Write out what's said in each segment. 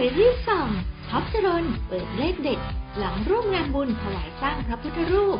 รีส์ส่องท็อปจรนเปิดเลขเด็ด หลังร่วมงานบุญถวายสร้างพระพุทธรูป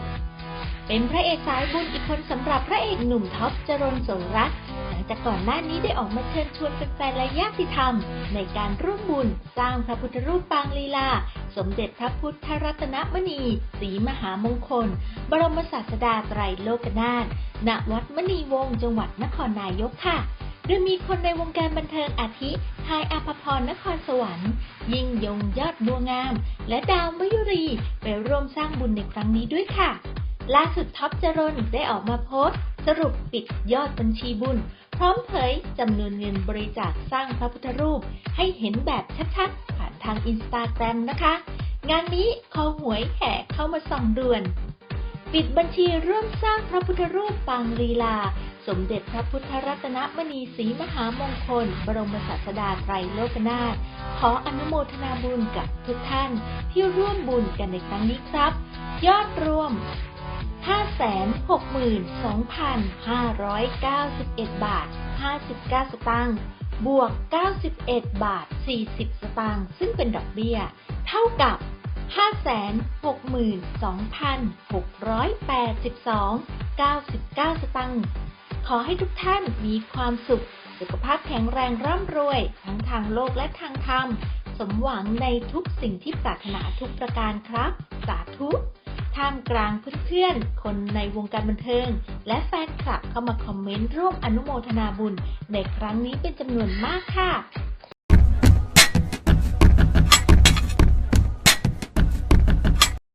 เป็นพระเอกสายบุญอีกคนสำหรับพระเอกหนุ่มท็อปจรนสงรักหลังจากก่อนหน้านี้ได้ออกมาเชิญชวนแฟนๆและญาติธรรม ในการร่วมบุญสร้างพระพุทธรูปปางลีลา สมเด็จพระพุทธรัตนมณีศรีมหามงคล บรมศาสดาไตรโลกนาถณวัดมณีวงศ์จังหวัดนครนายกค่ะ โดยมีคนในวงการบันเทิงอาทิทายอาภพรนครสวรรค์ ยิ่งยงยอดบัวงาม และดาวมยุรีไปร่วมสร้างบุญในครั้งนี้ด้วยค่ะ ล่าสุดท็อปจรนได้ออกมาโพสต์ สรุปปิดยอดบัญชีบุญ พร้อมเผยจำนวนเงินบริจาคสร้างพระพุทธรูป ให้เห็นแบบชัดๆ ผ่านทางอินสตาแกรมนะคะ งานนี้คอหวยแห่เข้ามาส่องด่วนปิดบัญชีร่วมสร้างพระพุทธรูปปางลีลา สมเด็จพระพุทธรัตนมณีศรีมหามงคล บรมศาสดาไตรโลกนาถขออนุโมทนาบุญกับทุกท่านที่ร่วมบุญกันในครั้งนี้ครับ ยอดรวม 562,591 บาท 59 สตางค์บวก 91 บาท 40 สตางค์ซึ่งเป็นดอกเบี้ย เท่ากับ 562,682 99 สตางค์ ขอให้ทุกท่านมีความสุข สุขภาพแข็งแรงร่ำรวย ทั้งทางโลกและทางธรรม สมหวังในทุกสิ่งที่ปรารถนาทุกประการครับ สาธุท่ามกลางเพื่อนๆ คนในวงการบันเทิง และแฟนคลับเข้ามาคอมเมนต์ร่วมอนุโมทนาบุญ ในครั้งนี้เป็นจำนวนมากค่ะ